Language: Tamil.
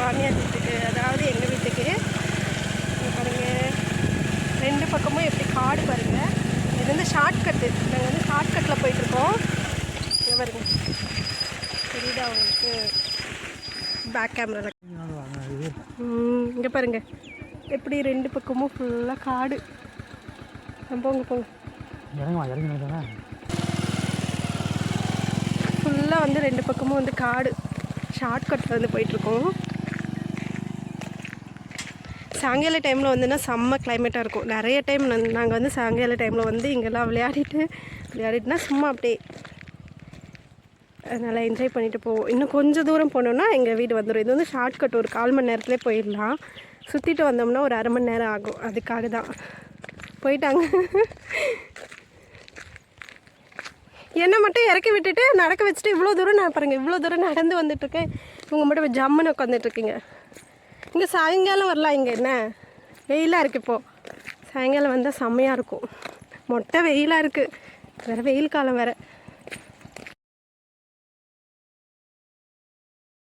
மாமியார் வீட்டுக்கு அதாவது எங்கள் வீட்டுக்கு. இங்க பாருங்க. ரெண்டு பக்கமும் எப்படி காடு பாருங்க. இது வந்து ஷார்ட்கட்டு நாங்கள் வந்து ஷார்ட்கட்டில் போயிட்டுருக்கோம் இங்கே பாருங்க. தெரியுதா உங்களுக்கு? பேக் கேமராவில் இங்கே பாருங்க. எப்படி ரெண்டு பக்கமும் ஃபுல்லாக காடு. போங்க போங்க. ஃபுல்லாக வந்து ரெண்டு பக்கமும் வந்து காடு. ஷார்ட்கட்டில் வந்து போயிட்டுருக்கோம். சாயங்கால டைமில் வந்துன்னா செம்ம கிளைமேட்டாக இருக்கும். நிறைய டைம் நாங்கள் வந்து சாயங்கால டைமில் வந்து இங்கெல்லாம் விளையாடிட்டு விளையாடிட்டுனா சும்மா அப்படியே நல்லா என்ஜாய் பண்ணிட்டு போவோம். இன்னும் கொஞ்சம் தூரம் போனோம்னா எங்கள் வீடு வந்துடும் இது வந்து ஷார்ட்கட் ஒரு கால் மணி நேரத்துலேயே போயிடலாம். சுற்றிட்டு வந்தோம்னா ஒரு அரை மணி நேரம் ஆகும். அதுக்காக தான். போயிட்டாங்க. என்னை மட்டும் இறக்கி விட்டுட்டு நடக்க வச்சுட்டு இவ்வளோ தூரம் நான் பாருங்கள் இவ்வளோ தூரம் நடந்து வந்துட்டுருக்கேன். இவங்க மட்டும் ஜம்முன்னு உட்காந்துட்ருக்கீங்க இங்கே சாயங்காலம் வரலாம் இங்கே என்ன? வெயிலாக இருக்குது இப்போது சாயங்காலம் வந்தால் செம்மையாக இருக்கும். மொட்டை வெயிலாக இருக்குது வேறு வெயில் காலம் வேறு.